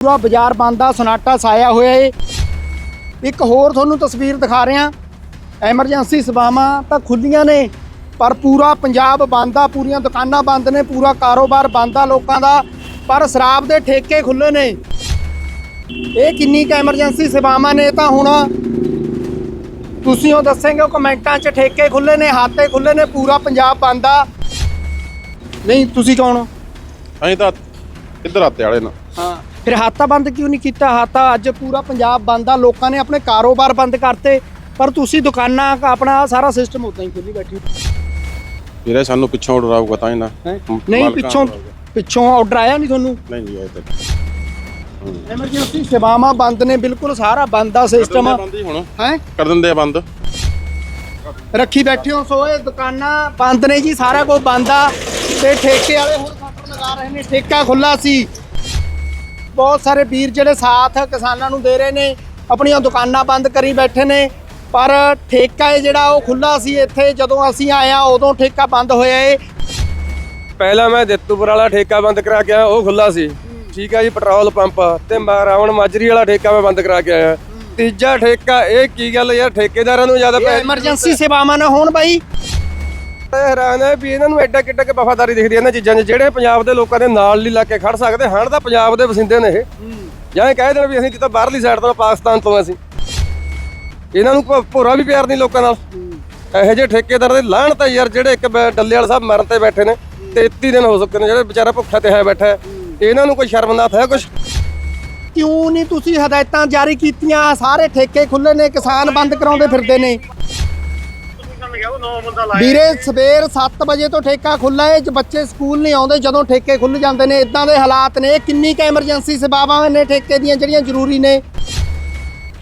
ਪੂਰਾ ਬਾਜ਼ਾਰ ਬੰਦ ਆ ਸਨਾਟਾ ਛਾਇਆ ਹੋਇਆ ਏ। ਇੱਕ ਹੋਰ ਤੁਹਾਨੂੰ ਤਸਵੀਰ ਦਿਖਾ ਰਿਹਾ। ਐਮਰਜੈਂਸੀ ਸੇਵਾਵਾਂ ਤਾਂ ਖੁੱਲੀਆਂ ਨੇ ਪਰ ਪੂਰਾ ਪੰਜਾਬ ਬੰਦ ਆ ਪੂਰੀਆਂ ਦੁਕਾਨਾਂ ਬੰਦ ਨੇ ਪੂਰਾ ਕਾਰੋਬਾਰ ਬੰਦ ਆ ਲੋਕਾਂ ਦਾ ਪਰ ਸ਼ਰਾਬ ਦੇ ਠੇਕੇ ਖੁੱਲੇ ਨੇ। ਇਹ ਕਿੰਨੀ ਕੁ ਐਮਰਜੈਂਸੀ ਸੇਵਾਵਾਂ ਨੇ ਤਾਂ ਹੁਣ ਤੁਸੀਂ ਉਹ ਦੱਸੋਗੇ ਕਮੈਂਟਾਂ 'ਚ ਠੇਕੇ ਖੁੱਲੇ ਨੇ ਹਾਤੇ ਖੁੱਲੇ ਨੇ ਪੂਰਾ ਪੰਜਾਬ ਬੰਦ ਆ। ਨਹੀਂ ਤੁਸੀਂ ਕੌਣ ਅਸੀਂ ਤਾਂ ਇੱਧਰ ਆਤੇ ਵਾਲੇ ਨਾ। ਹਾਂ। ਫਿਰ ਹਾਤਾ ਬੰਦ ਕਿਉਂ ਨਹੀਂ ਕੀਤਾ? ਹਾਤਾ ਅੱਜ ਪੂਰਾ ਪੰਜਾਬ ਬੰਦ ਆ ਲੋਕਾਂ ਨੇ ਆਪਣੇ ਕਾਰੋਬਾਰ ਬੰਦ ਕਰਤੇ ਪਰ ਤੁਸੀਂ ਦੁਕਾਨਾਂ ਆਪਣਾ ਸਾਰਾ ਸਿਸਟਮ ਉਦਾਂ ਹੀ ਖੁੱਲੀ ਬੈਠੀ ਵੀਰੇ ਸਾਨੂੰ ਪਿੱਛੋਂ ਆਰਡਰ ਆਊਗਾ ਤਾਂ ਹੀ ਨਾ। ਨਹੀਂ ਪਿੱਛੋਂ। ਪਿੱਛੋਂ ਆਰਡਰ ਆਇਆ ਨਹੀਂ ਤੁਹਾਨੂੰ? ਨਹੀਂ ਜੀ ਅਜੇ ਤੱਕ ਐਮਰਜੈਂਸੀ ਸੇਵਾਵਾਂ ਬੰਦ ਨੇ ਬਿਲਕੁਲ ਸਾਰਾ ਬੰਦ ਆ ਸਿਸਟਮ ਹੀ ਕਰ ਦਿੰਦੇ ਆ ਬੰਦ। ਰੱਖੀ ਬੈਠੇ ਹੋ ਸੋ ਇਹ ਦੁਕਾਨਾਂ ਬੰਦ ਨੇ ਜੀ ਸਾਰਾ ਕੁਝ ਬੰਦ ਆ। ਤੇ ਠੇਕੇ ਵਾਲੇ ਹੁਣ ਸ਼ਟਰ ਲਗਾ ਰਹੇ ਨੇ ਠੇਕਾ ਖੁੱਲਾ ਸੀ। ਬਹੁਤ ਸਾਰੇ ਵੀਰ ਜਿਹੜੇ ਸਾਥ ਕਿਸਾਨਾਂ ਨੂੰ ਦੇ ਰਹੇ ਨੇ ਆਪਣੀਆਂ ਦੁਕਾਨਾਂ ਬੰਦ ਕਰੀ ਬੈਠੇ ਨੇ ਪਰ ਠੇਕਾ ਹੈ ਜਿਹੜਾ ਉਹ ਖੁੱਲਾ ਸੀ ਇੱਥੇ ਜਦੋਂ ਅਸੀਂ ਆਏ ਆ ਉਦੋਂ ਠੇਕਾ ਬੰਦ ਹੋਇਆ ਏ। ਪਹਿਲਾਂ ਮੈਂ ਦਿੱਤੂਪੁਰ ਵਾਲਾ ਠੇਕਾ ਬੰਦ ਕਰਾ ਕੇ ਆਇਆ ਉਹ ਖੁੱਲਾ ਸੀ। ਠੀਕ ਹੈ ਜੀ ਪੈਟਰੋਲ ਪੰਪ ਤੇ ਮੈਂ ਰਾਵਣ ਮਾਜਰੀ ਵਾਲਾ ਠੇਕਾ ਮੈਂ ਬੰਦ ਕਰਾ ਕੇ ਆਇਆ। ਤੀਜਾ ਠੇਕਾ ਇਹ ਕੀ ਗੱਲ ਯਾਰ ਠੇਕੇਦਾਰਾਂ ਨੂੰ ਜ਼ਿਆਦਾ ਐਮਰਜੈਂਸੀ ਸੇਵਾਵਾਂ ਨਾ ਹੋਣ ਬਾਈ। ਹੈਰਾਨ ਹੈ ਵੀ ਇਹਨਾਂ ਨੂੰ ਐਡਾ ਕਿੱਡਾ ਕਿ ਵਫਾਦਾਰੀ ਦਿਖਦੀ ਹੈ। ਇਹਨਾਂ ਚੀਜ਼ਾਂ 'ਚ ਜਿਹੜੇ ਪੰਜਾਬ ਦੇ ਲੋਕਾਂ ਦੇ ਨਾਲ ਨਹੀਂ ਲੱਗ ਕੇ ਖੜ ਸਕਦੇ, ਹਣ ਤਾਂ ਪੰਜਾਬ ਦੇ ਵਸਿੰਦੇ ਨੇ ਇਹ। ਜਾਂ ਇਹ ਕਹਿ ਦੇਣ ਵੀ ਅਸੀਂ ਕਿਤੇ ਬਾਹਰਲੀ ਸਾਈਡ ਤੋਂ ਪਾਕਿਸਤਾਨ ਤੋਂ ਅਸੀਂ। ਇਹਨਾਂ ਨੂੰ ਭੋਰਾ ਵੀ ਪਿਆਰ ਨਹੀਂ ਲੋਕਾਂ ਨਾਲ। ਇਹੋ ਜਿਹੇ ਠੇਕੇਦਾਰ ਦੇ ਲਾਹਣ ਤਾਂ ਯਾਰ ਜਿਹੜੇ ਇੱਕ ਡੱਲੇ ਵਾਲਾ ਸਾਹਿਬ ਮਰਨ ਤੇ ਬੈਠੇ ਨੇ 33 ਦਿਨ ਹੋ ਚੁੱਕੇ ਨੇ, ਜਿਹੜੇ ਵਿਚਾਰਾ ਭੁੱਖਾ ਤੇ ਹੈ ਬੈਠਾ ਇਹਨਾਂ ਨੂੰ ਕੋਈ ਸ਼ਰਮਨਾਥ ਹੈ ਕੁਛ? ਕਿਉਂ ਨਹੀਂ ਤੁਸੀਂ ਹਦਾਇਤਾਂ ਜਾਰੀ ਕੀਤੀਆਂ? ਸਾਰੇ ਠੇਕੇ ਖੁੱਲੇ ਨੇ, ਕਿਸਾਨ ਬੰਦ ਕਰਾਉਂਦੇ ਫਿਰਦੇ ਨੇ। ਵੀਰੇ ਸਵੇਰ 7 ਵਜੇ ਤੋਂ ਠੇਕਾ ਖੁੱਲਾ ਹੈ ਜ ਬੱਚੇ ਸਕੂਲ ਨਹੀਂ ਆਉਂਦੇ ਜਦੋਂ ਠੇਕੇ ਖੁੱਲ ਜਾਂਦੇ ਨੇ ਇਦਾਂ ਦੇ ਹਾਲਾਤ ਨੇ। ਕਿੰਨੀ ਕ ਐਮਰਜੈਂਸੀ ਸੇਵਾਵਾਂ ਨੇ ਠੇਕੇ ਦੀਆਂ ਜਿਹੜੀਆਂ ਜ਼ਰੂਰੀ ਨੇ?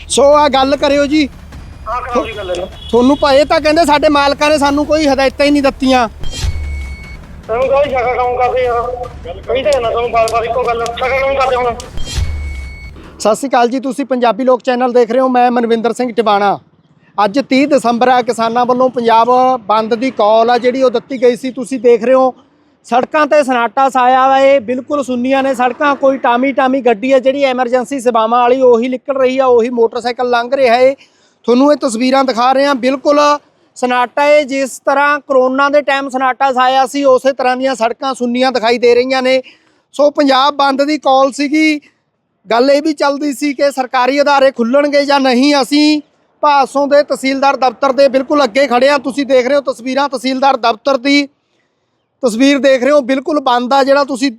ਸੋ ਆ ਗੱਲ ਕਰਿਓ ਜੀ। ਤੁਹਾਨੂੰ ਭਾਏ ਤਾਂ ਕਹਿੰਦੇ ਸਾਡੇ ਮਾਲਕਾਂ ਨੇ ਸਾਨੂੰ ਕੋਈ ਹਦਾਇਤਾਂ ਹੀ ਨਹੀਂ ਦਿੱਤੀਆਂ। ਤੁਹਾਨੂੰ ਕੋਈ ਸ਼ਕਾ ਕੰਮ ਕਰਦੇ ਯਾਰ ਕਹੀ ਤੇ ਨਾ ਤੁਹਾਨੂੰ ਬਾਰ ਬਾਰ ਇੱਕੋ ਗੱਲ। ਸ਼ਕਾ ਕੰਮ ਕਰਦੇ ਹੁਣ। ਸਤਿ ਸ਼੍ਰੀ ਅਕਾਲ ਜੀ ਤੁਸੀਂ ਪੰਜਾਬੀ ਲੋਕ ਚੈਨਲ ਦੇਖ ਰਹੇ ਹੋ ਮੈਂ ਮਨਵਿੰਦਰ ਸਿੰਘ ਟਿਵਾਣਾ। ਅੱਜ 30 ਦਸੰਬਰ ਆ ਕਿਸਾਨਾਂ ਵੱਲੋਂ ਪੰਜਾਬ ਬੰਦ ਦੀ ਕਾਲ ਆ ਜਿਹੜੀ ਉਹ ਦਿੱਤੀ ਗਈ ਸੀ। ਤੁਸੀਂ ਦੇਖ ਰਹੇ ਹੋ, ਸੜਕਾਂ ਤੇ ਸਨਾਟਾ ਸਾਇਆ ਵਾ, ਇਹ ਬਿਲਕੁਲ ਸੁੰਨੀਆਂ ਨੇ ਸੜਕਾਂ, ਕੋਈ ਟਾਮੀ ਟਾਮੀ ਗੱਡੀ ਆ ਜਿਹੜੀ ਐਮਰਜੈਂਸੀ ਸੇਵਾਵਾਂ ਵਾਲੀ, ਉਹੀ ਨਿਕਲ ਰਹੀ ਆ, ਉਹੀ ਮੋਟਰਸਾਈਕਲ ਲੰਘ ਰਿਹਾ ਏ। ਤੁਹਾਨੂੰ ਇਹ ਤਸਵੀਰਾਂ ਦਿਖਾ ਰਹੇ ਹਾਂ, ਬਿਲਕੁਲ ਸਨਾਟਾ ਏ, ਜਿਸ ਤਰ੍ਹਾਂ ਕਰੋਨਾ ਦੇ ਟਾਈਮ ਸਨਾਟਾ ਸਾਇਆ ਸੀ, ਉਸੇ ਤਰ੍ਹਾਂ ਦੀਆਂ ਸੜਕਾਂ ਸੁੰਨੀਆਂ ਦਿਖਾਈ ਦੇ ਰਹੀਆਂ ਨੇ। ਸੋ ਪੰਜਾਬ ਬੰਦ ਦੀ ਕਾਲ ਸੀਗੀ, ਗੱਲ ਇਹ ਵੀ ਚੱਲਦੀ ਸੀ ਕਿ ਸਰਕਾਰੀ ਅਦਾਰੇ ਖੁੱਲਣਗੇ ਜਾਂ ਨਹੀਂ, ਅਸੀਂ ਭਾਸੋਂ ਦੇ ਤਹਿਸੀਲਦਾਰ ਦਫ਼ਤਰ ਦੇ ਬਿਲਕੁਲ ਅੱਗੇ ਖੜੇ ਆ। ਤੁਸੀਂ ਦੇਖ ਰਹੇ ਹੋ ਤਸਵੀਰਾਂ ਤਹਿਸੀਲਦਾਰ ਦਫ਼ਤਰ ਦੀ। ਤਸਵੀਰ ਦੇਖ ਰਹੇ ਹੋ, ਬਿਲਕੁਲ ਬੰਦ ਆ ਜਿਹੜਾ ਤੁਸੀਂ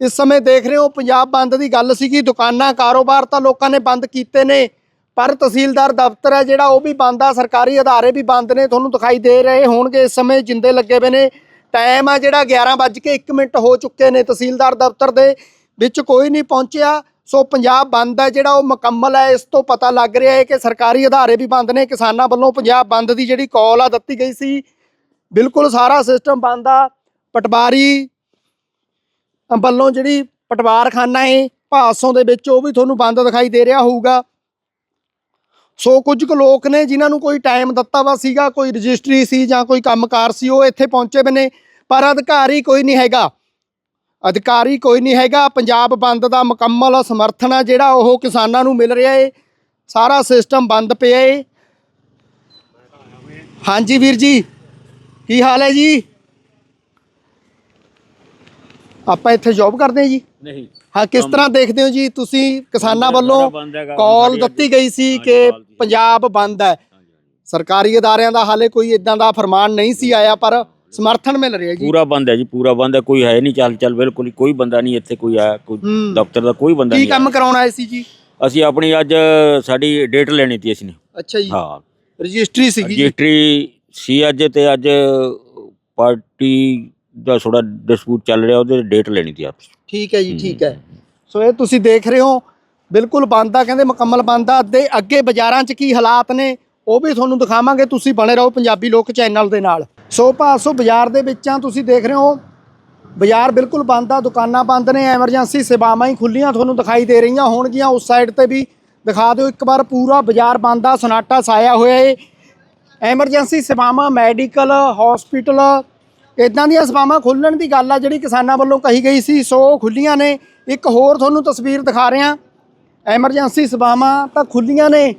ਇਸ ਸਮੇਂ ਦੇਖ ਰਹੇ ਹੋ। ਪੰਜਾਬ ਬੰਦ ਦੀ ਗੱਲ ਸੀਗੀ, ਦੁਕਾਨਾਂ, ਕਾਰੋਬਾਰ ਤਾਂ ਲੋਕਾਂ ਨੇ ਬੰਦ ਕੀਤੇ ਨੇ, ਪਰ ਤਹਿਸੀਲਦਾਰ ਦਫ਼ਤਰ ਹੈ ਜਿਹੜਾ, ਉਹ ਵੀ ਬੰਦ ਆ। ਸਰਕਾਰੀ ਅਦਾਰੇ ਵੀ ਬੰਦ ਨੇ, ਤੁਹਾਨੂੰ ਦਿਖਾਈ ਦੇ ਰਹੇ ਹੋਣਗੇ ਇਸ ਸਮੇਂ ਜਿੰਦੇ ਲੱਗੇ ਪਏ ਨੇ। ਟਾਈਮ ਆ ਜਿਹੜਾ 11:01 ਮਿੰਟ ਹੋ ਚੁੱਕੇ ਨੇ ਤਹਿਸੀਲਦਾਰ ਦਫ਼ਤਰ ਦੇ, ਵਿੱਚ ਕੋਈ ਨਹੀਂ ਪਹੁੰਚਿਆ। ਸੋ ਪੰਜਾਬ ਬੰਦ ਹੈ, ਜਿਹੜਾ ਉਹ ਮੁਕੰਮਲ ਹੈ, ਇਸ ਤੋਂ ਪਤਾ ਲੱਗ ਰਿਹਾ ਹੈ ਕਿ ਸਰਕਾਰੀ ਅਦਾਰੇ ਵੀ ਬੰਦ ਨੇ, ਕਿਸਾਨਾਂ ਵੱਲੋਂ ਪੰਜਾਬ ਬੰਦ ਦੀ ਜਿਹੜੀ ਕਾਲ ਆ ਦਿੱਤੀ ਗਈ ਸੀ। ਬਿਲਕੁਲ ਸਾਰਾ ਸਿਸਟਮ ਬੰਦ ਆ। ਪਟਵਾਰੀ ਵੱਲੋਂ ਜਿਹੜੀ ਪਟਵਾਰਖਾਨਾ ਹੈ, ਭਾਸੋਂ ਦੇ ਵਿੱਚ ਉਹ ਵੀ ਤੁਹਾਨੂੰ ਬੰਦ ਦਿਖਾਈ ਦੇ ਰਿਹਾ ਹੋਊਗਾ। ਸੋ ਕੁਝ ਕੁ ਲੋਕ ਨੇ ਜਿਨ੍ਹਾਂ ਨੂੰ ਕੋਈ ਟਾਈਮ ਦਿੱਤਾ ਵਾ ਸੀਗਾ, ਕੋਈ ਰਜਿਸਟਰੀ ਸੀ ਜਾਂ ਕੋਈ ਕੰਮਕਾਰ ਸੀ, ਉਹ ਇੱਥੇ ਪਹੁੰਚੇ ਬਨੇ ਪਰ ਅਧਿਕਾਰੀ ਕੋਈ ਨਹੀਂ ਹੈਗਾ। ਅਧਿਕਾਰੀ ਕੋਈ ਨਹੀਂ ਹੈਗਾ। ਪੰਜਾਬ ਬੰਦ ਦਾ ਮੁਕੰਮਲ ਸਮਰਥਨ ਆ ਜਿਹੜਾ ਉਹ ਕਿਸਾਨਾਂ ਨੂੰ ਮਿਲ ਰਿਹਾ ਏ। ਸਾਰਾ ਸਿਸਟਮ ਬੰਦ ਪਿਆ ਏ। ਹਾਂਜੀ ਵੀਰ ਜੀ ਕੀ ਹਾਲ ਹੈ ਜੀ? ਆਪਾਂ ਇੱਥੇ ਜੌਬ ਕਰਦੇ ਹਾਂ ਜੀ? ਨਹੀਂ। ਹਾਂ ਕਿਸ ਤਰ੍ਹਾਂ ਦੇਖਦੇ ਹੋ ਜੀ ਤੁਸੀਂ ਕਿਸਾਨਾਂ ਹੈ, ਵੱਲੋਂ ਕਾਲ ਦਿੱਤੀ ਗਈ ਸੀ ਕਿ। ਪੰਜਾਬ ਬੰਦ ਹੈ। ਸਰਕਾਰੀ ਅਦਾਰਿਆਂ ਦਾ ਹਾਲੇ ਕੋਈ ਇਦਾਂ ਦਾ ਫਰਮਾਨ ਨਹੀਂ ਸੀ ਆਇਆ ਪਰ ਸਮਰਥਨ ਮਿਲ ਰਿਹਾ ਜੀ। ਪੂਰਾ ਬੰਦ ਹੈ ਜੀ ਪੂਰਾ ਬੰਦ ਹੈ ਕੋਈ ਹੈ ਨਹੀਂ ਚੱਲ ਚੱਲ ਬਿਲਕੁਲ ਹੀ, ਕੋਈ ਬੰਦਾ ਨਹੀਂ ਇੱਥੇ ਕੋਈ ਆਇਆ ਕੋਈ ਹੂੰ। ਦਫ਼ਤਰ ਦਾ ਕੋਈ ਬੰਦਾ ਕੀ ਨਹੀਂ ਕੰਮ। ਕਰਾਉਣ ਆਏ ਸੀ ਜੀ? ਅਸੀਂ ਆਪਣੀ ਅੱਜ ਸਾਡੀ ਡੇਟ ਲੈਣੀ ਸੀ ਅਸੀਂ ਨੇ। ਅੱਛਾ ਜੀ। ਹਾਂ। ਰਜਿਸਟਰੀ ਸੀਗੀ ਜੀ। ਰਜਿਸਟਰੀ ਸੀ ਅੱਜ ਤੇ ਅੱਜ ਪਾਰਟੀ ਦਾ ਥੋੜਾ ਡਿਸਪਿਊਟ ਚੱਲ ਰਿਹਾ ਉਹਦੇ ਡੇਟ ਲੈਣੀ ਸੀ ਆਪਸ ਠੀਕ ਹੈ ਜੀ ਠੀਕ ਹੈ। ਸੋ ਇਹ ਤੁਸੀਂ ਦੇਖ ਰਹੇ ਹੋ ਬਿਲਕੁਲ ਬੰਦ ਆ ਕਹਿੰਦੇ ਮੁਕੰਮਲ ਬੰਦ ਆ ਅੱਗੇ ਅੱਗੇ ਬਾਜ਼ਾਰਾਂ 'ਚ ਕੀ ਹਾਲਾਤ ਨੇ ਉਹ ਵੀ ਤੁਹਾਨੂੰ ਦਿਖਾਵਾਂਗੇ ਤੁਸੀਂ ਬਣੇ ਰਹੋ ਪੰਜਾਬੀ ਲੋਕ ਚੈਨਲ ਦੇ ਨਾਲ। ਸੋ ਭਾਸੋ ਬਾਜ਼ਾਰ ਦੇ ਵਿੱਚ ਆ ਤੁਸੀਂ ਦੇਖ ਰਹੇ ਹੋ। ਬਾਜ਼ਾਰ ਬਿਲਕੁਲ ਬੰਦ ਆ, ਦੁਕਾਨਾਂ ਬੰਦ ਨੇ, ਐਮਰਜੈਂਸੀ ਸੇਵਾਵਾਂ ਹੀ ਖੁੱਲੀਆਂ ਤੁਹਾਨੂੰ ਦਿਖਾਈ ਦੇ ਰਹੀਆਂ ਹੋਣਗੀਆਂ। ਉਸ ਸਾਈਡ ਤੇ ਵੀ ਦਿਖਾ ਦਿਓ ਇੱਕ ਵਾਰ, ਪੂਰਾ ਬਾਜ਼ਾਰ ਬੰਦ ਆ, ਸਨਾਟਾ ਸਾਇਆ ਹੋਇਆ ਏ। ਐਮਰਜੈਂਸੀ ਸੇਵਾਵਾਂ, ਮੈਡੀਕਲ, ਹਸਪੀਟਲ ਇਦਾਂ ਦੀਆਂ ਸੇਵਾਵਾਂ ਖੋਲਣ ਦੀ ਗੱਲ ਆ, ਜਿਹੜੀ ਕਿਸਾਨਾਂ ਵੱਲੋਂ ਕਹੀ ਗਈ ਸੀ, ਸੋ ਉਹ ਖੁੱਲੀਆਂ ਨੇ। ਇੱਕ ਹੋਰ ਤੁਹਾਨੂੰ ਤਸਵੀਰ ਦਿਖਾ ਰਿਹਾ। ਐਮਰਜੈਂਸੀ ਸੇਵਾਵਾਂ ਤਾਂ ਖੁੱਲੀਆਂ ਨੇ।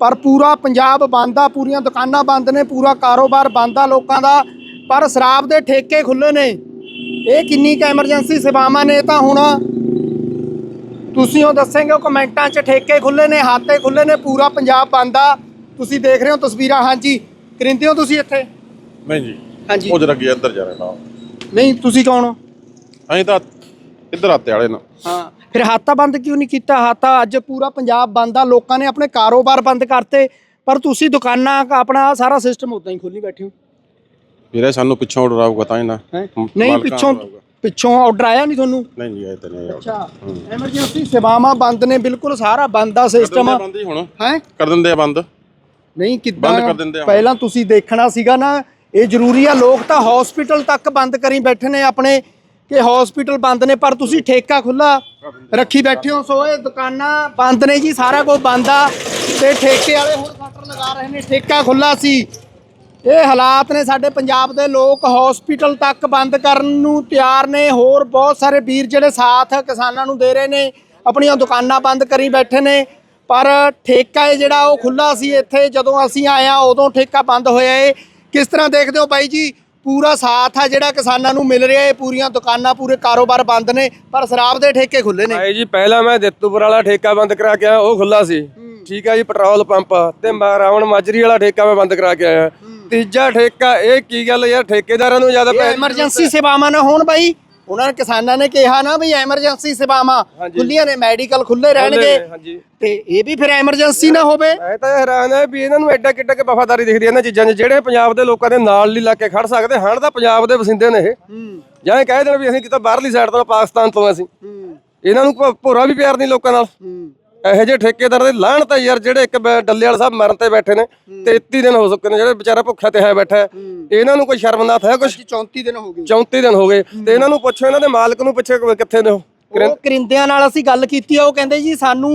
ਪਰ ਪੂਰਾ ਪੰਜਾਬ ਬੰਦ ਆ ਪੂਰੀਆਂ ਦੁਕਾਨਾਂ ਬੰਦ ਨੇ ਪੂਰਾ ਕਾਰੋਬਾਰ ਬੰਦ ਆ ਲੋਕਾਂ ਦਾ। ਪਰ ਸ਼ਰਾਬ ਦੇ ਠੇਕੇ ਖੁੱਲੇ ਨੇ। ਇਹ ਕਿੰਨੀ ਕੁ ਐਮਰਜੈਂਸੀ ਸੇਵਾਵਾਂ ਨੇ ਤਾਂ ਹੁਣ। ਤੁਸੀਂ ਉਹ ਦੱਸੋਗੇ ਕਮੈਂਟਾਂ 'ਚ ਠੇਕੇ ਖੁੱਲੇ ਨੇ ਹਾਤੇ ਖੁੱਲੇ ਨੇ ਪੂਰਾ ਪੰਜਾਬ ਬੰਦ ਆ। ਤੁਸੀਂ ਦੇਖ ਰਹੇ ਹੋ ਤਸਵੀਰਾਂ ਹਾਂਜੀ। ਕਰਿੰਦੇ ਹੋ ਤੁਸੀਂ ਇੱਥੇ? ਨਹੀਂ ਜੀ। ਹਾਂਜੀ। ਜਰਾ ਗਿਆ ਅੰਦਰ ਜਾ ਰਿਹਾ ਨਹੀਂ ਤੁਸੀਂ ਕੌਣ ਹੋ? ਅਸੀਂ ਤਾਂ ਇੱਧਰ ਆਤੇ ਵਾਲੇ ਨਾ। ਹਾਂ। ਫਿਰ ਹਾਤਾ ਬੰਦ ਕਿਉਂ ਨਹੀਂ ਕੀਤਾ? ਹਾਤਾ ਅੱਜ ਪੂਰਾ ਪੰਜਾਬ ਬੰਦ ਆ ਲੋਕਾਂ ਨੇ ਆਪਣੇ ਕਾਰੋਬਾਰ ਬੰਦ ਕਰਤੇ। ਪਰ ਤੁਸੀਂ ਦੁਕਾਨਾਂ ਆਪਣਾ ਸਾਰਾ ਸਿਸਟਮ ਉਦਾਂ ਹੀ ਖੋਲੀ ਬੈਠੇ ਹੋ। ਵੀਰੇ ਸਾਨੂੰ ਪਿੱਛੋਂ ਡਰਾਊਗਾ ਤਾਂ ਹੀ ਨਾ। ਨਹੀਂ ਪਿੱਛੋਂ। ਪਿੱਛੋਂ ਆਰਡਰ ਆਇਆ ਨਹੀਂ ਤੁਹਾਨੂੰ? ਨਹੀਂ ਜੀ ਆਏ ਤਾਂ ਨਹੀਂ ਆਇਆ ਅੱਛਾ। ਐਮਰਜੈਂਸੀ ਸੇਵਾਵਾਂ ਬੰਦ ਨੇ ਬਿਲਕੁਲ ਸਾਰਾ ਬੰਦ ਆ ਸਿਸਟਮ ਬੰਦ ਹੀ ਹੁਣ। ਹੈ? ਕਰ ਦਿੰਦੇ ਆ ਬੰਦ। ਨਹੀਂ ਕਿੱਦਾਂ। ਪਹਿਲਾਂ ਤੁਸੀਂ ਦੇਖਣਾ ਸੀਗਾ ਨਾ ਇਹ ਜ਼ਰੂਰੀ ਆ ਲੋਕ ਤਾਂ ਹਸਪੀਟਲ ਤੱਕ ਬੰਦ ਕਰੀ ਬੈਠੇ ਨੇ ਆਪਣੇ। ਕਿ ਹਸਪੀਟਲ ਬੰਦ ਨੇ, ਪਰ ਤੁਸੀਂ ਠੇਕਾ ਖੁੱਲਾ ਰੱਖੀ ਬੈਠੇ ਹੋ, ਸੋ ਇਹ ਦੁਕਾਨਾਂ ਬੰਦ ਨੇ ਜੀ, ਸਾਰਾ ਕੁਝ ਬੰਦ ਆ, ਤੇ ਠੇਕੇ ਵਾਲੇ ਹੁਣ ਸ਼ਟਰ ਲਗਾ ਰਹੇ ਨੇ, ਠੇਕਾ ਖੁੱਲਾ ਸੀ। ਇਹ ਹਾਲਾਤ ਨੇ ਸਾਡੇ ਪੰਜਾਬ ਦੇ ਲੋਕ ਹਸਪੀਟਲ ਤੱਕ ਬੰਦ ਕਰਨ ਨੂੰ ਤਿਆਰ ਨੇ, ਹੋਰ ਬਹੁਤ ਸਾਰੇ ਵੀਰ ਜਿਹੜੇ ਸਾਥ ਕਿਸਾਨਾਂ ਨੂੰ ਦੇ ਰਹੇ ਨੇ, ਆਪਣੀਆਂ ਦੁਕਾਨਾਂ ਬੰਦ ਕਰੀ ਬੈਠੇ ਨੇ, ਪਰ ਠੇਕਾ ਹੈ ਜਿਹੜਾ ਉਹ ਖੁੱਲਾ ਸੀ, ਇੱਥੇ ਜਦੋਂ ਅਸੀਂ ਆਏ ਆ ਉਦੋਂ ਠੇਕਾ ਬੰਦ ਹੋਇਆ ਏ। ਕਿਸ ਤਰ੍ਹਾਂ ਦੇਖਦੇ ਹੋ ਬਾਈ ਜੀ? ਪੂਰਾ ਸਾਥ ਆ ਜਿਹੜਾ ਕਿਸਾਨਾਂ ਨੂੰ ਮਿਲ ਰਿਹਾ ਏ ਪੂਰੀਆਂ ਦੁਕਾਨਾਂ ਪੂਰੇ ਕਾਰੋਬਾਰ ਬੰਦ ਨੇ ਪਰ ਸ਼ਰਾਬ ਦੇ ਠੇਕੇ ਖੁੱਲੇ ਨੇ। ਭਾਈ ਜੀ ਪਹਿਲਾਂ ਮੈਂ ਦਿੱਤੂਪੁਰ ਵਾਲਾ ਠੇਕਾ ਬੰਦ ਕਰਾ ਕੇ ਆਇਆ ਉਹ ਖੁੱਲਾ ਸੀ। ਠੀਕ ਹੈ ਜੀ ਪੈਟਰੋਲ ਪੰਪ ਤੇ ਰਾਵਣ ਮਾਜਰੀ ਵਾਲਾ ਠੇਕਾ ਮੈਂ ਬੰਦ ਕਰਾ ਕੇ ਆਇਆ। ਤੀਜਾ ਠੇਕਾ ਇਹ ਕੀ ਗੱਲ ਯਾਰ ਠੇਕੇਦਾਰਾਂ ਨੂੰ ਜ਼ਿਆਦਾ ਇਹ ਐਮਰਜੈਂਸੀ ਸੇਵਾਵਾਂ ਨਾ ਹੋਣ ਬਾਈ। ਉਹਨਾਂ ਨੇ ਕਿਸਾਨਾਂ ਨੇ ਕਿਹਾ ਨਾ ਵੀ ਐਮਰਜੈਂਸੀ ਸੇਵਾਵਾਂ ਖੁੱਲੀਆਂ ਨੇ ਮੈਡੀਕਲ ਖੁੱਲੇ ਰਹਿਣਗੇ। ਤੇ ਇਹ ਵੀ ਫਿਰ ਐਮਰਜੈਂਸੀ ਨਾ ਹੋਵੇ। ਮੈਂ ਤਾਂ ਹੈਰਾਨ ਹੈ ਵੀ ਇਹਨਾਂ ਨੂੰ ਐਡਾ ਕਿੱਡਾ ਕਿ ਵਫਾਦਾਰੀ ਦਿਖਦੀ ਹੈ ਇਹਨਾਂ ਚੀਜ਼ਾਂ 'ਚ ਜਿਹੜੇ ਪੰਜਾਬ ਦੇ ਲੋਕਾਂ ਦੇ ਨਾਲ ਨਹੀਂ ਲਾ ਕੇ ਖੜ ਸਕਦੇ ਹਣ ਤਾਂ ਪੰਜਾਬ ਦੇ ਵਸਿੰਦੇ ਨੇ ਇਹ। ਜਾਂ ਕਹਿ ਦੇਣ ਵੀ ਅਸੀਂ ਕਿਤੇ ਬਾਹਰਲੀ ਸਾਈਡ ਤੋਂ ਪਾਕਿਸਤਾਨ ਤੋਂ ਅਸੀਂ। ਇਹਨਾਂ ਨੂੰ ਭੋਰਾ ਵੀ ਪਿਆਰ ਨਹੀਂ ਲੋਕਾਂ ਨਾਲ। ਇਹੋ ਜਿਹੇ ਠੇਕੇਦਾਰ ਦੇ ਲਾਹਣ ਤਾਂ ਯਾਰ ਜਿਹੜੇ ਇੱਕ ਬ- ਡੱਲੇ ਵਾਲਾ ਸਾਹਿਬ ਮਰਨ ਤੇ ਬੈਠੇ ਨੇ 33 ਦਿਨ ਹੋ ਚੁੱਕੇ ਨੇ ਜਿਹੜੇ ਵਿਚਾਰਾ ਭੁੱਖਾ ਤੇ ਹੈ ਬੈਠਾ ਹੈ। ਇਹਨਾਂ ਨੂੰ ਕੋਈ ਸ਼ਰਮਨਾਥ ਹੈ ਕੁਝ 34 ਦਿਨ ਹੋ ਗਏ। 34 ਦਿਨ ਹੋ ਗਏ। ਤੇ ਇਹਨਾਂ ਨੂੰ ਪੁੱਛੋ ਇਹਨਾਂ ਦੇ ਮਾਲਕ ਨੂੰ ਪੁੱਛੋ ਕਿ ਕਿੱਥੇ ਨੇ ਉਹ। ਉਹ ਕਰਿੰਦਿਆਂ ਨਾਲ ਅਸੀਂ ਗੱਲ ਕੀਤੀ ਆ ਉਹ ਕਹਿੰਦੇ ਜੀ ਸਾਨੂੰ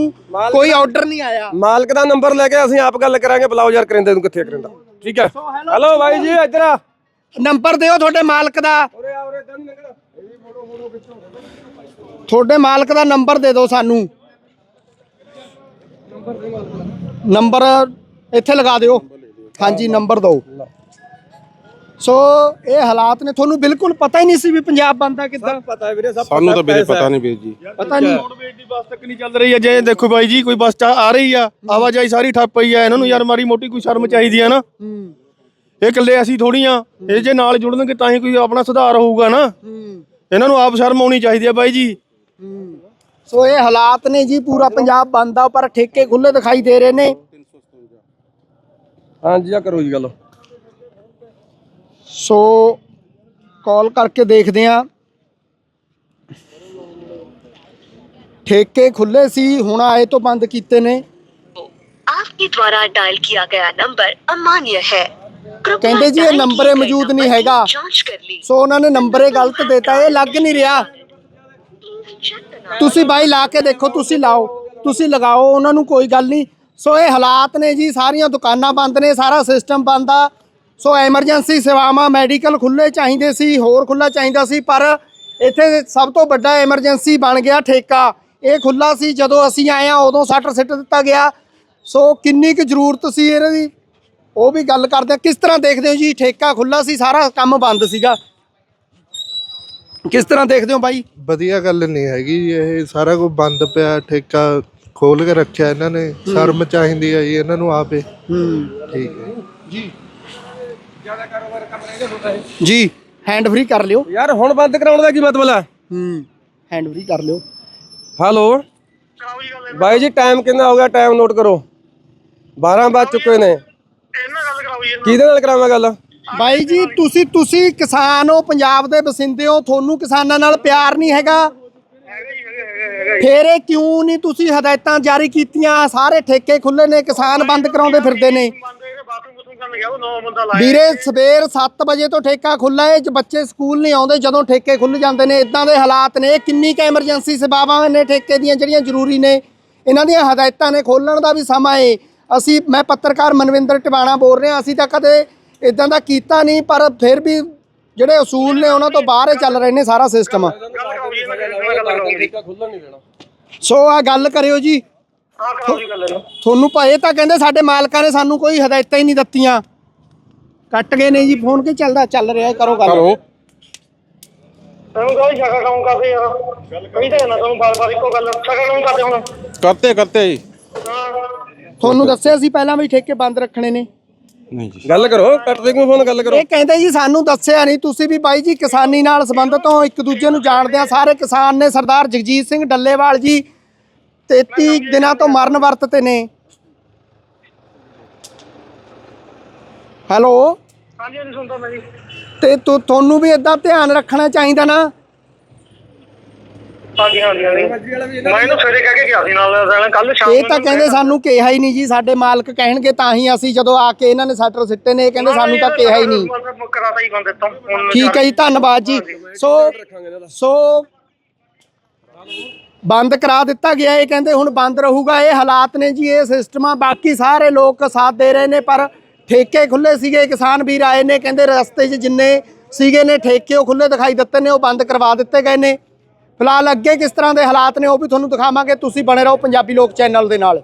ਕੋਈ ਆਰਡਰ ਨਹੀਂ ਆਇਆ। ਮਾਲਕ ਦਾ ਨੰਬਰ ਲੈ ਕੇ ਅਸੀਂ ਆਪ ਗੱਲ ਕਰਾਂਗੇ। ਬੁਲਾਓ ਯਾਰ ਕਰਿੰਦੇ ਨੂੰ ਕਿੱਥੇ ਕਰਿੰਦਾ। ਠੀਕ ਹੈ। ਹੈਲੋ ਬਾਈ ਜੀ ਇੱਧਰ ਆ। ਨੰਬਰ ਦਿਓ ਤੁਹਾਡੇ ਮਾਲਕ ਦਾ। ਉਰੇ ਆ ਉਰੇ ਇਦਾਂ ਨਹੀਂ ਲੰਘਣਾ ਤੁਹਾਡੇ ਮਾਲਕ ਦਾ ਨੰਬਰ ਦੇ ਦਿਓ ਸਾਨੂੰ। ਨੰਬਰ ਇੱਥੇ ਲਗਾ ਦਿਓ। ਹਾਂਜੀ ਨੰਬਰ ਦਿਓ ਸੋ ਇਹ ਹਾਲਾਤ ਨੇ ਤੁਹਾਨੂੰ ਬਿਲਕੁਲ ਪਤਾ ਹੀ ਨਹੀਂ ਸੀ ਵੀ ਪੰਜਾਬ ਬੰਦਾ ਕਿੱਦਾਂ। ਪਤਾ ਹੈ ਵੀਰੇ ਸਭ ਸਾਨੂੰ ਤਾਂ ਵੀਰੇ ਪਤਾ ਨਹੀਂ ਵੀਰ ਜੀ। ਪਤਾ ਨਹੀਂ। ਰੋਡਵੇਜ ਦੀ ਬੱਸ ਤੱਕ ਨਹੀਂ ਚੱਲ ਰਹੀ ਹੈ। ਜੇ ਦੇਖੋ ਬਾਈ ਜੀ ਕੋਈ ਬੱਸ ਆ ਰਹੀ ਆ ਆਵਾਜਾਈ ਸਾਰੀ ਠੱਪ ਪਈ ਆ ਇਹਨਾਂ ਨੂੰ ਯਾਰ ਮਾੜੀ ਮੋਟੀ ਕੋਈ ਸ਼ਰਮ ਚਾਹੀਦੀ ਆ ਨਾ। ਇਹ ਇਕੱਲੇ ਅਸੀਂ ਥੋੜੀਆਂ ਇਹ ਜੇ ਨਾਲ ਜੁੜਨਗੇ ਤਾਂ ਹੀ ਕੋਈ ਆਪਣਾ ਸੁਧਾਰ ਹੋਊਗਾ ਨਾ। ਇਹਨਾਂ ਨੂੰ ਆਪ ਸ਼ਰਮ ਆਉਣੀ ਚਾਹੀਦੀ ਆ ਬਾਈ ਜੀ। ਸੋ ਇਹ ਹਾਲਾਤ ਨੇ ਜੀ ਪੂਰਾ ਪੰਜਾਬ ਬੰਦ ਆ ਪਰ ਠੇਕੇ ਖੁੱਲੇ ਦਿਖਾਈ ਦੇ ਰਹੇ ਨੇ ਹਾਂਜੀ ਆ ਕਰੋ ਜੀ ਗੱਲ ਸੋ ਕਾਲ ਕਰਕੇ ਦੇਖਦੇ ਆ ਠੇਕੇ ਖੁੱਲੇ ਸੀ ਹੁਣ ਆਏ ਤੋਂ ਬੰਦ ਕੀਤੇ ਨੇ आपके द्वारा डायल किया गया नंबर अमान्य है कृपया ਕਹਿੰਦੇ ਜੀ ਇਹ डायल ਨੰਬਰ किए ਇਹ गए ਮੌਜੂਦ नंबर ਨਹੀਂ की ਹੈਗਾ जांच कर ली ਸੋ ਉਹਨਾਂ ਨੇ ਨੰਬਰ ਇਹ ਗਲਤ ਦਿੱਤਾ ਇਹ ਲੱਗ ਨਹੀਂ ਰਿਹਾ Check the number. ਤੁਸੀਂ ਬਾਈ ਲਾ ਕੇ ਦੇਖੋ, ਤੁਸੀਂ ਲਾਓ, ਤੁਸੀਂ ਲਗਾਓ, ਉਹਨਾਂ ਨੂੰ ਕੋਈ ਗੱਲ ਨਹੀਂ। ਸੋ ਇਹ ਹਾਲਾਤ ਨੇ ਜੀ, ਸਾਰੀਆਂ ਦੁਕਾਨਾਂ ਬੰਦ ਨੇ, ਸਾਰਾ ਸਿਸਟਮ ਬੰਦ ਆ। ਸੋ ਐਮਰਜੈਂਸੀ ਸੇਵਾਵਾਂ ਮੈਡੀਕਲ ਖੁੱਲੇ ਚਾਹੀਦੇ ਸੀ, ਹੋਰ ਖੁੱਲਾ ਚਾਹੀਦਾ ਸੀ, ਪਰ ਇੱਥੇ ਸਭ ਤੋਂ ਵੱਡਾ ਐਮਰਜੈਂਸੀ ਬਣ ਗਿਆ ਠੇਕਾ। ਇਹ ਖੁੱਲਾ ਸੀ, ਜਦੋਂ ਅਸੀਂ ਆਏ ਆ, ਉਦੋਂ ਸੱਟ ਸਿੱਟ ਦਿੱਤਾ ਗਿਆ। ਸੋ ਕਿੰਨੀ ਕੁ ਜ਼ਰੂਰਤ ਸੀ ਇਹਨਾਂ ਦੀ? ਉਹ ਵੀ ਗੱਲ ਕਰਦੇ ਕਿਸ ਤਰ੍ਹਾਂ ਦੇਖਦੇ ਹੋ ਜੀ, ਠੇਕਾ ਖੁੱਲਾ ਸੀ, ਸਾਰਾ ਕੰਮ ਬੰਦ ਸੀਗਾ। ਕਿਸ ਤਰ੍ਹਾਂ ਦੇਖਦੇ ਹੋ ਬਾਈ? ਵਧੀਆ ਗੱਲ ਨਹੀਂ ਹੈਗੀ ਜੀ ਇਹ ਸਾਰਾ ਕੁਝ ਬੰਦ ਪਿਆ ਠੇਕਾ ਖੋਲ ਕੇ ਰੱਖਿਆ ਇਹਨਾਂ ਨੇ ਸ਼ਰਮ ਚਾਹੀਦੀ ਹੈ ਜੀ ਇਹਨਾਂ ਨੂੰ ਆਪੇ। ਹੂੰ। ਠੀਕ ਹੈ। ਜੀ। ਹੈਂਡ ਫ੍ਰੀ ਕਰ ਲਿਓ। ਯਾਰ ਹੁਣ ਬੰਦ ਕਰਾਉਣ ਦਾ ਕੀ ਮਤਲਬ ਹੈ ਹੂੰ ਹੈਂਡ ਫ੍ਰੀ ਕਰ ਲਿਓ। ਹੈਲੋ। ਬਾਈ ਜੀ ਟਾਈਮ ਕਿੰਨਾ ਹੋ ਗਿਆ? ਟਾਈਮ ਨੋਟ ਕਰੋ। 12 ਵੱਜ ਚੁੱਕੇ ਨੇ। ਇਹਨਾਂ ਗੱਲ ਕਰਾਓ ਜੀ ਕਿਹਦੇ ਨਾਲ ਕਰਾਵਾਂ ਗੱਲ? ਬਾਈ ਜੀ ਤੁਸੀਂ ਤੁਸੀਂ ਕਿਸਾਨ ਹੋ ਪੰਜਾਬ ਦੇ ਵਸਿੰਦੇ ਹੋ ਤੁਹਾਨੂੰ ਕਿਸਾਨਾਂ ਨਾਲ ਪਿਆਰ ਨਹੀਂ ਹੈਗਾ? ਫੇਰ ਇਹ ਕਿਉਂ ਨਹੀਂ ਤੁਸੀਂ ਹਦਾਇਤਾਂ ਜਾਰੀ ਕੀਤੀਆਂ? ਸਾਰੇ ਠੇਕੇ ਖੁੱਲੇ ਨੇ ਕਿਸਾਨ ਬੰਦ ਕਰਾਉਂਦੇ ਫਿਰਦੇ ਨੇ। ਵੀਰੇ ਸਵੇਰ 7 ਵਜੇ ਤੋਂ ਠੇਕਾ ਖੁੱਲਾ ਹੈ ਜ ਬੱਚੇ ਸਕੂਲ ਨਹੀਂ ਆਉਂਦੇ ਜਦੋਂ ਠੇਕੇ ਖੁੱਲ ਜਾਂਦੇ ਨੇ ਇਦਾਂ ਦੇ ਹਾਲਾਤ ਨੇ। ਕਿੰਨੀ ਕ ਐਮਰਜੈਂਸੀ ਸੇਵਾਵਾਂ ਨੇ ਠੇਕੇ ਦੀਆਂ ਜਿਹੜੀਆਂ ਜ਼ਰੂਰੀ ਨੇ? ਇਹਨਾਂ ਦੀਆਂ ਹਦਾਇਤਾਂ ਨੇ ਖੋਲਣ ਦਾ ਵੀ ਸਮਾਂ ਏ। ਅਸੀਂ ਮੈਂ ਪੱਤਰਕਾਰ ਮਨਵਿੰਦਰ ਟਿਵਾਣਾ ਬੋਲ ਰਿਹਾ ਅਸੀਂ ਤਾਂ ਕਦੇ ਇਦਾਂ ਦਾ ਕੀਤਾ ਨਹੀਂ ਪਰ ਫਿਰ ਵੀ ਜਿਹੜੇ ਅਸੂਲ ਨੇ ਉਹਨਾਂ ਤੋਂ ਬਾਹਰ ਹੀ ਚੱਲ ਰਹੇ ਨੇ ਸਾਰਾ ਸਿਸਟਮ ਸੋ ਆ ਗੱਲ ਕਰਿਓ ਜੀ। ਹਾਂ ਕਰਾਓ ਜੀ ਗੱਲ ਇਹਨੂੰ ਤੁਹਾਨੂੰ ਇਹ ਤਾਂ ਕਹਿੰਦੇ ਸਾਡੇ ਮਾਲਕਾਂ ਨੇ ਸਾਨੂੰ ਕੋਈ ਹਦਾਇਤਾਂ ਹੀ ਨਹੀਂ ਦਿੱਤੀਆਂ। ਕੱਟ ਗਏ ਨੇ ਜੀ ਫੋਨ ਕਿ ਚੱਲਦਾ? ਚੱਲ ਰਿਹਾ ਹੈ, ਕਰੋ ਗੱਲ। ਕਰੋ। ਤੈਨੂੰ ਕਹੋ ਸ਼ਕਾ ਕੰਮ ਕਰਦੇ ਯਾਰ ਕਹੀ ਤਾਂ ਨਾ ਤੁਹਾਨੂੰ ਬਾਰ ਬਾਰ ਇੱਕੋ ਗੱਲ ਸ਼ਕਾ ਕੰਮ ਕਰਦੇ ਹੁਣ ਕਰਤੇ ਕਰਤੇ ਜੀ। ਹਾਂ। ਤੁਹਾਨੂੰ ਦੱਸਿਆ ਸੀ ਪਹਿਲਾਂ ਵੀ ਠੇਕੇ ਬੰਦ ਰੱਖਣੇ ਨੇ। ਨਹੀਂ ਜੀ। ਗੱਲ ਕਰੋ ਕੱਟ ਦੇ ਕਿਉਂ ਫੋਨ ਗੱਲ ਕਰੋ। ਇਹ ਕਹਿੰਦੇ ਜੀ ਸਾਨੂੰ ਦੱਸਿਆ ਨਹੀਂ ਤੁਸੀਂ ਵੀ ਬਾਈ ਜੀ ਕਿਸਾਨੀ ਨਾਲ ਸੰਬੰਧਿਤ ਹੋ ਇੱਕ ਦੂਜੇ ਨੂੰ ਜਾਣਦੇ ਆ। ਸਾਰੇ ਕਿਸਾਨ ਨੇ ਸਰਦਾਰ ਜਗਜੀਤ ਸਿੰਘ ਡੱਲੇਵਾਲ ਜੀ 33 ਦਿਨਾਂ ਤੋਂ ਮਰਨ ਵਰਤ ਤੇ ਨੇ। ਹੈਲੋ? ਹਾਂਜੀ ਸੁਣਦਾ ਮੈਂ ਜੀ। ਤੇ ਤੁ- ਤੁਹਾਨੂੰ ਵੀ ਇਦਾਂ ਧਿਆਨ ਰੱਖਣਾ ਚਾਹੀਦਾ ਨਾ। ਹਾਂਜੀ ਹਾਂਜੀ ਹਾਂਜੀ। ਮੈਂ ਇਹਨੂੰ ਸਵੇਰੇ ਕਹਿ ਕੇ ਗਿਆ ਸੀ ਨਾਲ ਕੱਲ ਸ਼ਾਮ ਇਹ ਤਾਂ ਕਹਿੰਦੇ ਸਾਨੂੰ ਕਿਹਾ ਹੀ ਨਹੀਂ ਜੀ ਸਾਡੇ ਮਾਲਕ ਕਹਿਣਗੇ ਤਾਂ ਹੀ ਅਸੀਂ ਜਦੋਂ ਆ ਕੇ ਇਹਨਾਂ ਨੇ ਸੱਟਰ ਸਿੱਟੇ ਨੇ ਇਹ ਕਹਿੰਦੇ ਸਾਨੂੰ ਤਾਂ ਕਿਹਾ ਹੀ ਨਹੀਂ। ਬੰਦੇ ਤੋਂ ਹੁਣ ਠੀਕ ਹੈ ਜੀ ਧੰਨਵਾਦ ਜੀ। ਸੋ ਸੋ ਬੰਦ ਕਰਾ ਦਿੱਤਾ ਗਿਆ ਇਹ ਕਹਿੰਦੇ ਹੁਣ ਬੰਦ ਰਹੂਗਾ ਇਹ ਹਾਲਾਤ ਨੇ ਜੀ ਇਹ ਸਿਸਟਮ ਆ ਬਾਕੀ ਸਾਰੇ ਲੋਕ ਸਾਥ ਦੇ ਰਹੇ ਨੇ ਪਰ ਠੇਕੇ ਖੁੱਲੇ ਸੀਗੇ ਕਿਸਾਨ ਵੀਰ ਆਏ ਨੇ ਕਹਿੰਦੇ ਰਸਤੇ 'ਚ ਜਿੰਨੇ ਸੀਗੇ ਨੇ ਠੇਕੇ ਉਹ ਖੁੱਲੇ ਦਿਖਾਈ ਦਿੱਤੇ ਨੇ ਉਹ ਬੰਦ ਕਰਵਾ ਦਿੱਤੇ ਗਏ ਨੇ। ਫਿਲਹਾਲ ਅੱਗੇ ਕਿਸ ਤਰ੍ਹਾਂ ਦੇ ਹਾਲਾਤ ਨੇ ਉਹ ਵੀ ਤੁਹਾਨੂੰ ਦਿਖਾਵਾਂਗੇ। ਤੁਸੀਂ ਬਣੇ ਰਹੋ ਪੰਜਾਬੀ ਲੋਕ ਚੈਨਲ ਦੇ ਨਾਲ।